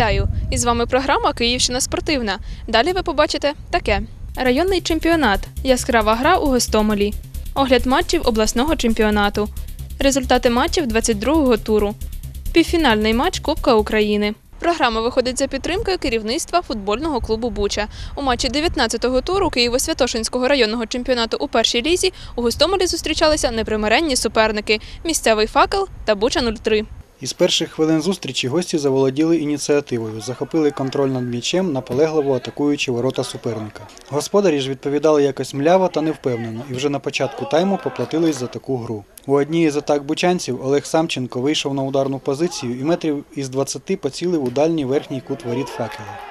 Вітаю! І з вами програма Київщина спортивна. Далі ви побачите таке: районний чемпіонат, яскрава гра у Гостомелі, огляд матчів обласного чемпіонату, результати матчів 22-го туру, півфінальний матч Кубка України. Програма виходить за підтримкою керівництва футбольного клубу Буча. У матчі 19-го туру Києво-Святошинського районного чемпіонату у першій лізі у Гостомелі зустрічалися непримиренні суперники місцевий факел та Буча 03. Із перших хвилин зустрічі гості заволоділи ініціативою, захопили контроль над м'ячем, наполегливо атакуючи ворота суперника. Господарі ж відповідали якось мляво та невпевнено, і вже на початку тайму поплатились за таку гру. У одній із атак бучанців Олег Самченко вийшов на ударну позицію і метрів із 20 поцілив у дальній верхній кут воріт факела.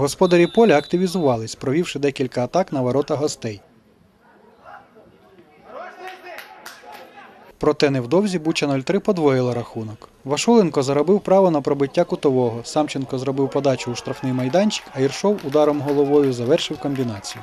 Господарі поля активізувались, провівши декілька атак на ворота гостей. Проте невдовзі Буча 03 подвоїла рахунок. Вашуленко заробив право на пробиття кутового. Самченко зробив подачу у штрафний майданчик, а Іршов ударом головою завершив комбінацію.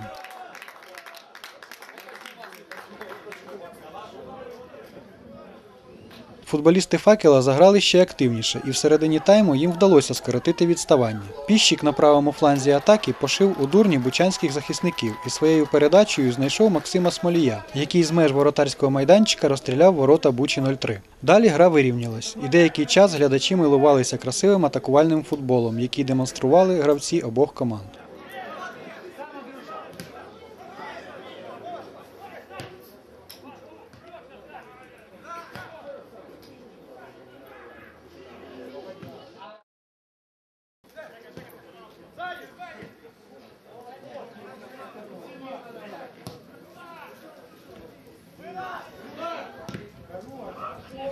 Футболісти факела заграли ще активніше, і всередині тайму їм вдалося скоротити відставання. Піщик на правому фланзі атаки пошив у дурні бучанських захисників і своєю передачею знайшов Максима Смолія, який з меж воротарського майданчика розстріляв ворота Бучі 03. Далі гра вирівнялась, і деякий час глядачі милувалися красивим атакувальним футболом, який демонстрували гравці обох команд.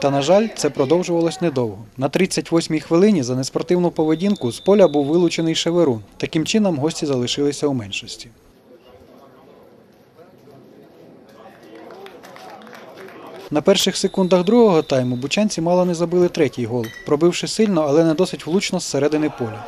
Та, на жаль, це продовжувалось недовго. На 38-й хвилині за неспортивну поведінку з поля був вилучений Шеверун. Таким чином гості залишилися у меншості. На перших секундах другого тайму бучанці мало не забили третій гол, пробивши сильно, але не досить влучно з середини поля.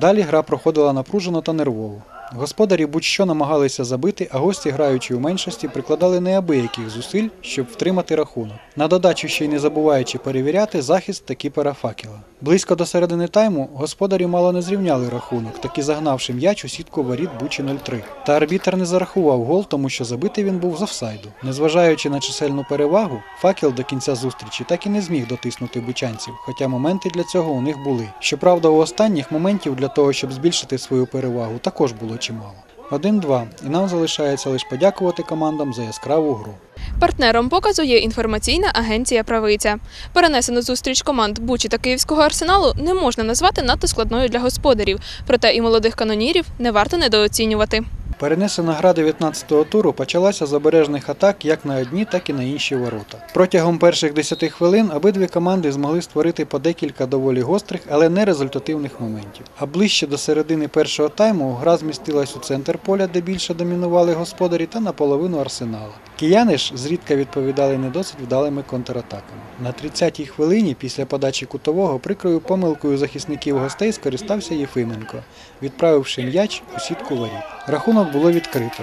Далі гра проходила напружено та нервово. Господарі будь-що намагалися забити, а гості, граючи у меншості, прикладали неабияких зусиль, щоб втримати рахунок. На додачу ще й не забуваючи перевіряти захист та кіпера факела. Близько до середини тайму господарі мало не зрівняли рахунок, таки загнавши м'яч у сітку воріт Бучі 03. Та арбітер не зарахував гол, тому що забитий він був з офсайду. Незважаючи на чисельну перевагу, факел до кінця зустрічі так і не зміг дотиснути бучанців, хоча моменти для цього у них були. Щоправда, у останніх моментів для того, щоб збільшити свою перевагу, також було чимало. 1-2, і нам залишається лише подякувати командам за яскраву гру. Партнером показу є інформаційна агенція Правиця. Перенесену зустріч команд Бучі та Київського арсеналу не можна назвати надто складною для господарів, проте і молодих канонірів не варто недооцінювати. Перенесена гра 19-го туру почалася з обережних атак як на одні, так і на інші ворота. Протягом перших 10 хвилин обидві команди змогли створити по декілька доволі гострих, але не результативних моментів. А ближче до середини першого тайму гра змістилась у центр поля, де більше домінували господарі, та наполовину арсенала. Кияни ж зрідка відповідали не досить вдалими контратаками. На 30-й хвилині після подачі кутового прикрою помилкою захисників гостей скористався Єфименко, відправивши м'яч у сітку воріт. Рахунок було відкрито.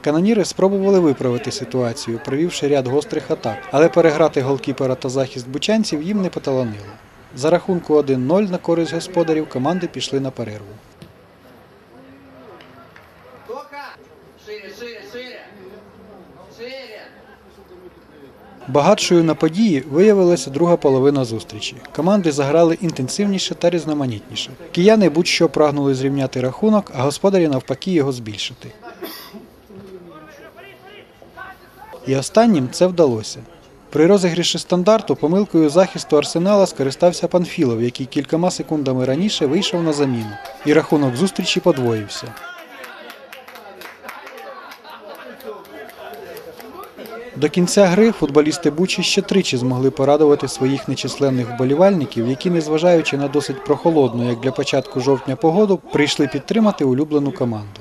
Каноніри спробували виправити ситуацію, провівши ряд гострих атак, але переграти голкіпера та захист бучанців їм не поталанило. За рахунку 1-0 на користь господарів команди пішли на перерву. Багатшою на події виявилася друга половина зустрічі. Команди заграли інтенсивніше та різноманітніше. Кияни будь-що прагнули зрівняти рахунок, а господарі навпаки його збільшити. І останнім це вдалося. При розігріші стандарту помилкою захисту арсенала скористався Панфілов, який кількома секундами раніше вийшов на заміну, і рахунок зустрічі подвоївся. До кінця гри футболісти Бучі ще тричі змогли порадувати своїх нечисленних вболівальників, які, незважаючи на досить прохолодну, як для початку жовтня погоду, прийшли підтримати улюблену команду.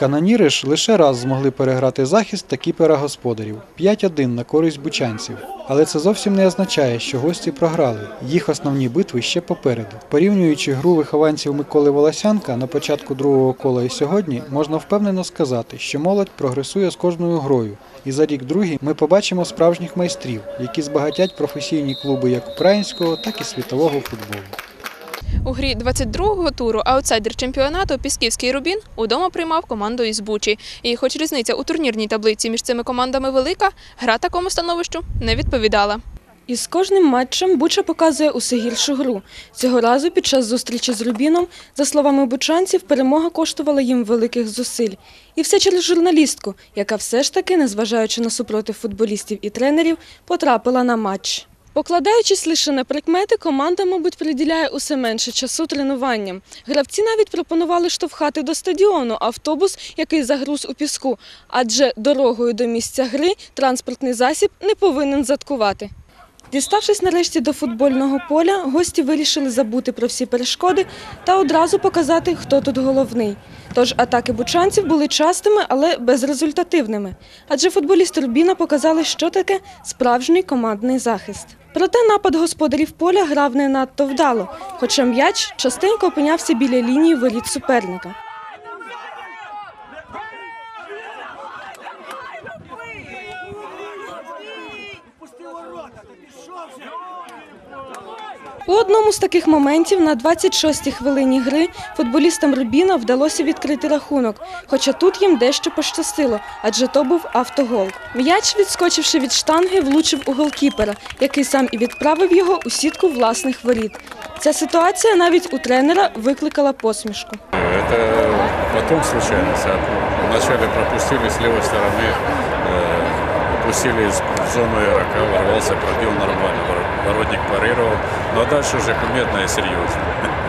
Каноніри ж лише раз змогли переграти захист та кіпера господарів 5-1 на користь бучанців. Але це зовсім не означає, що гості програли. Їх основні битви ще попереду. Порівнюючи гру вихованців Миколи Волосянка на початку другого кола і сьогодні, можна впевнено сказати, що молодь прогресує з кожною грою. І за рік другий ми побачимо справжніх майстрів, які збагатять професійні клуби як українського, так і світового футболу. У грі 22-го туру аутсайдер чемпіонату Пісківський Рубін удома приймав команду із Бучі. І хоч різниця у турнірній таблиці між цими командами велика, гра такому становищу не відповідала. І з кожним матчем Буча показує усе гіршу гру. Цього разу під час зустрічі з Рубіном, за словами бучанців, перемога коштувала їм великих зусиль. І все через журналістку, яка все ж таки, незважаючи на супротив футболістів і тренерів, потрапила на матч. Покладаючись лише на прикмети, команда, мабуть, приділяє усе менше часу тренуванням. Гравці навіть пропонували штовхати до стадіону автобус, який загруз у піску, адже дорогою до місця гри транспортний засіб не повинен заткувати. Діставшись нарешті до футбольного поля, гості вирішили забути про всі перешкоди та одразу показати, хто тут головний. Тож атаки бучанців були частими, але безрезультативними. Адже футболісти Рубіна показали, що таке справжній командний захист. Проте напад господарів поля грав не надто вдало, хоча м'яч частенько опинявся біля лінії воріт суперника. У одному з таких моментів на 26-й хвилині гри футболістам Рубіна вдалося відкрити рахунок, хоча тут їм дещо пощастило, адже то був автогол. М'яч, відскочивши від штанги, влучив у голкіпера, який сам і відправив його у сітку власних воріт. Ця ситуація навіть у тренера викликала посмішку. Это потом случайность. А вначале пропустили с левой стороны, э, упустили из- в зону игрока, ворвался, пробил нормально. Воротник парировал. Но дальше уже кумедно серьезно.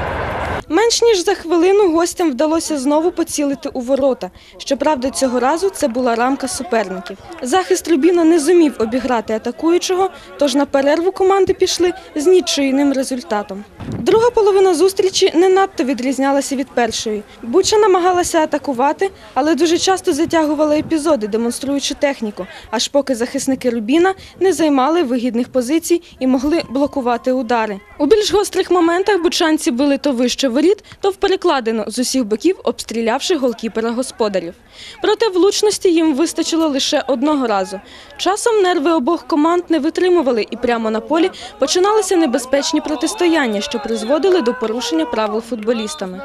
Менш ніж за хвилину гостям вдалося знову поцілити у ворота. Щоправда, цього разу це була рамка суперників. Захист Рубіна не зумів обіграти атакуючого, тож на перерву команди пішли з нічийним результатом. Друга половина зустрічі не надто відрізнялася від першої. Буча намагалася атакувати, але дуже часто затягувала епізоди, демонструючи техніку, аж поки захисники Рубіна не займали вигідних позицій і могли блокувати удари. У більш гострих моментах бучанці били то вище воріт, то в перекладину з усіх боків обстрілявши голкіпера господарів. Проте влучності їм вистачило лише одного разу. Часом нерви обох команд не витримували, і прямо на полі починалися небезпечні протистояння, що призводили до порушення правил футболістами.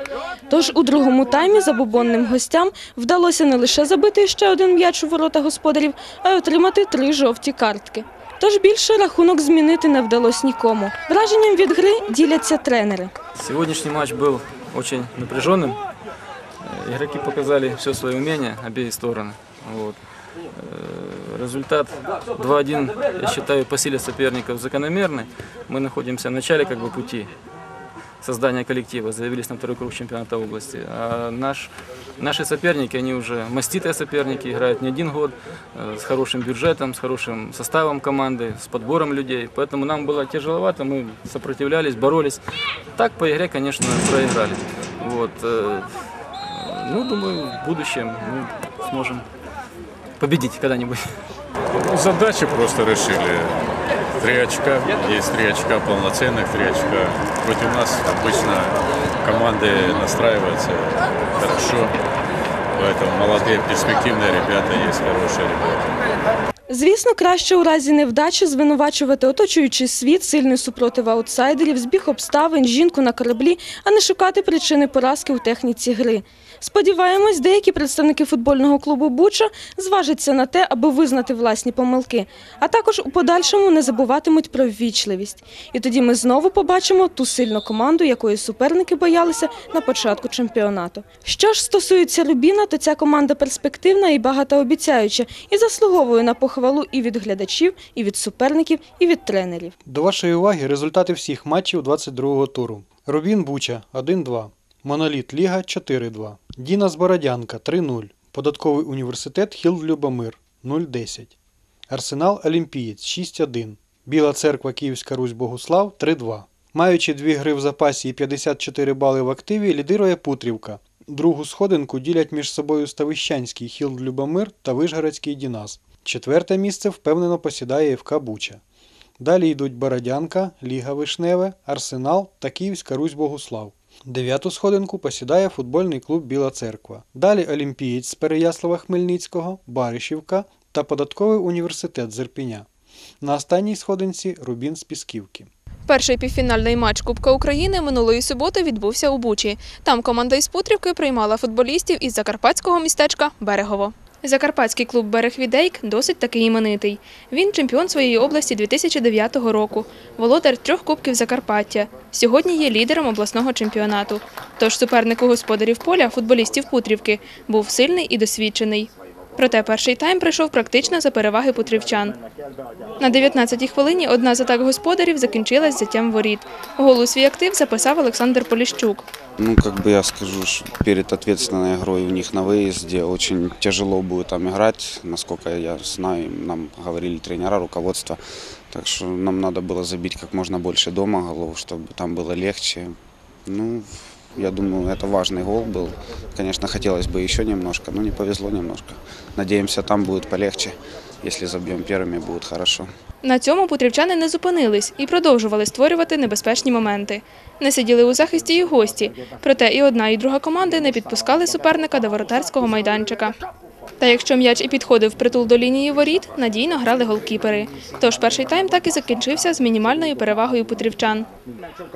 Тож у другому таймі забобонним гостям вдалося не лише забити ще один м'яч у ворота господарів, а й отримати три жовті картки. Тож більше рахунок змінити не вдалося нікому. Враженням від гри діляться тренери. Сегодняшний матч был очень напряженным. Э, Игроки показали все свое умение, обеих сторон. Вот. Э, Результат 2-1, я считаю, по силе соперников закономерный. Мы находимся в начале как бы, пути Создания коллектива, заявились на второй круг чемпионата области. А наш, наши соперники, они уже маститые соперники, играют не один год, э, с хорошим бюджетом, с хорошим составом команды, с подбором людей. Поэтому нам было тяжеловато, мы сопротивлялись, боролись. Так по игре, конечно, проиграли. Вот. э, Ну, думаю, в будущем мы сможем победить когда-нибудь. Ну, задачи просто решили. Три очка, есть три очка полноценных, три очка. Против нас обычно команды настраиваются хорошо. Поэтому молодые перспективные ребята есть, хорошие ребята. Звісно, краще у разі невдачі звинувачувати оточуючий світ, сильний супротив аутсайдерів, збіг обставин, жінку на кораблі, а не шукати причини поразки у техніці гри. Сподіваємось, деякі представники футбольного клубу Буча зважаться на те, аби визнати власні помилки, а також у подальшому не забуватимуть про ввічливість. І тоді ми знову побачимо ту сильну команду, якої суперники боялися на початку чемпіонату. Що ж стосується Рубіна, то ця команда перспективна і багатообіцяюча і заслуговує на похвалу і від глядачів, і від суперників, і від тренерів. До вашої уваги результати всіх матчів 22-го туру. Рубін Буча 1-2. Моноліт Ліга 4-2. Дінас Бородянка 3-0. Податковий університет Хілд Любомир 0-10. Арсенал Олімпієць 6-1. Біла церква Київська Русь Богуслав 3-2. Маючи дві гри в запасі і 54 бали в активі, лідирує Путрівка. Другу сходинку ділять між собою Ставищанський Хілд Любомир та Вишгородський Дінас. Четверте місце впевнено посідає ФК Буча. Далі йдуть Бородянка, Ліга Вишневе, Арсенал та Київська Русь Богуслав. Дев'яту сходинку посідає футбольний клуб Біла Церква. Далі Олімпієць з Переяслава Хмельницького, Баришівка та Податковий університет з Ірпіня. На останній сходинці Рубін з Пісківки. Перший півфінальний матч Кубка України минулої суботи відбувся у Бучі. Там команда із Путрівки приймала футболістів із закарпатського містечка Берегово. Закарпатський клуб Берег Відейк досить таки іменитий. Він чемпіон своєї області 2009 року, володар трьох кубків Закарпаття. Сьогодні є лідером обласного чемпіонату. Тож суперник у господарів поля, футболістів Путрівки, був сильний і досвідчений. Проте перший тайм прийшов практично за переваги путрівчан. На 19-й хвилині одна з атак господарів закінчилась взяттям воріт. Гол у свій актив записав Олександр Поліщук. Ну, как бы я скажу, что перед ответственной игрой у них на выезде очень тяжело будет там играть, насколько я знаю, нам говорили тренера, руководство. Так что нам надо было забить как можно больше дома голов, чтобы там было легче. Ну, я думаю, это важный гол был. Конечно, хотелось бы еще немножко, но не повезло немножко. Надеемся, там будет полегче. Если забьем первыми, будет хорошо. На цьому путрівчани не зупинились і продовжували створювати небезпечні моменти. Не сиділи у захисті і гості, проте і одна, і друга команди не підпускали суперника до воротарського майданчика. Та якщо м'яч і підходив притул до лінії воріт, надійно грали голкіпери. Тож перший тайм так і закінчився з мінімальною перевагою путрівчан.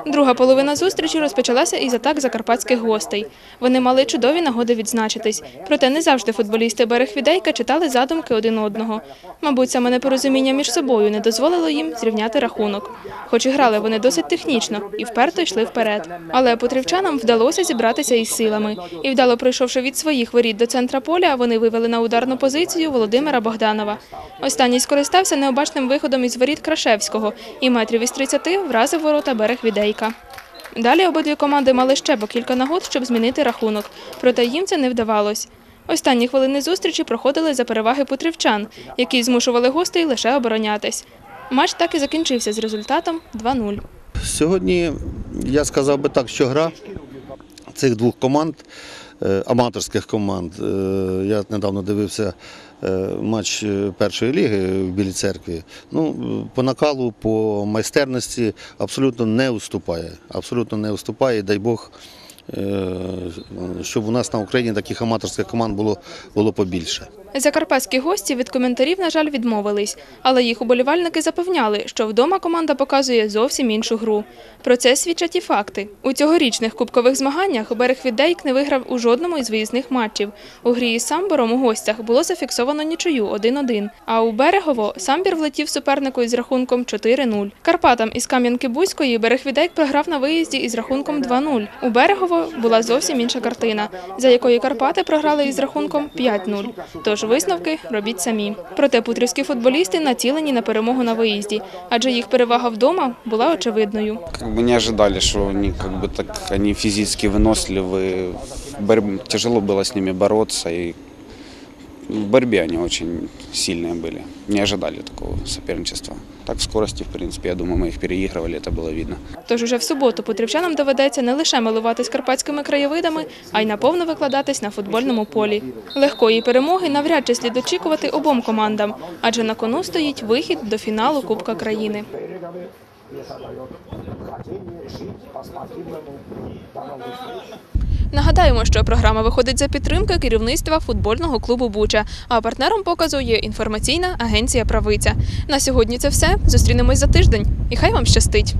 Друга половина зустрічі розпочалася із атак закарпатських гостей. Вони мали чудові нагоди відзначитись. Проте не завжди футболісти берег Відейка читали задумки один одного. Мабуть, саме непорозуміння між собою не дозволило їм зрівняти рахунок. Хоч і грали вони досить технічно і вперто йшли вперед. Але путрівчанам вдалося зібратися із силами. І вдало пройшовши від своїх воріт до центра поля, вони вивели на ударну позицію Володимира Богданова. Останній скористався необачним виходом із воріт Крашевського і метрів із 30 вразив ворота берег Відейка. Далі обидві команди мали ще по кілька нагод, щоб змінити рахунок, проте їм це не вдавалось. Останні хвилини зустрічі проходили за переваги путрівчан, які змушували гостей лише оборонятись. Матч так і закінчився з результатом 2-0. Сьогодні я сказав би так, що гра цих двох команд, аматорських команд. е, Я недавно дивився е, матч е, першої ліги в Білій церкві. Ну, е, по накалу, по майстерності абсолютно не уступає. Абсолютно не уступає. Дай Бог, е, щоб у нас на Україні таких аматорських команд було, було побільше. Закарпатські гості від коментарів, на жаль, відмовились, але їх уболівальники запевняли, що вдома команда показує зовсім іншу гру. Про це свідчать і факти. У цьогорічних кубкових змаганнях берег Відейк не виграв у жодному із виїзних матчів. У грі із Самбором у гостях було зафіксовано нічию 1-1, а у Берегово Самбір влетів супернику із рахунком 4-0. Карпатам із Кам'янки-Бузької берег Відейк програв на виїзді із рахунком 2-0. У Берегово була зовсім інша картина, за якою Карпати програли із рахунком 5-0. Тож висновки робіть самі. Проте путрівські футболісти націлені на перемогу на виїзді, адже їх перевага вдома була очевидною. Как бы не ожидали, что они как бы так они физически выносливы. В борьбе- тяжело было с ними бороться и в борьбе они очень сильные были. Не ожидали такого соперничества. Так в скорости, в принципе, я думаю, мы их переигрывали, это было видно. Тож уже в суботу путрівчанам доведеться не лише милуватись карпатськими краєвидами, а й наповно викладатись на футбольному полі. Легкої перемоги навряд чи слід очікувати обом командам, адже на кону стоїть вихід до фіналу Кубка країни. Нагадаємо, що програма виходить за підтримки керівництва футбольного клубу Буча. А партнером показу є інформаційна агенція Правиця. На сьогодні це все. Зустрінемось за тиждень. І хай вам щастить.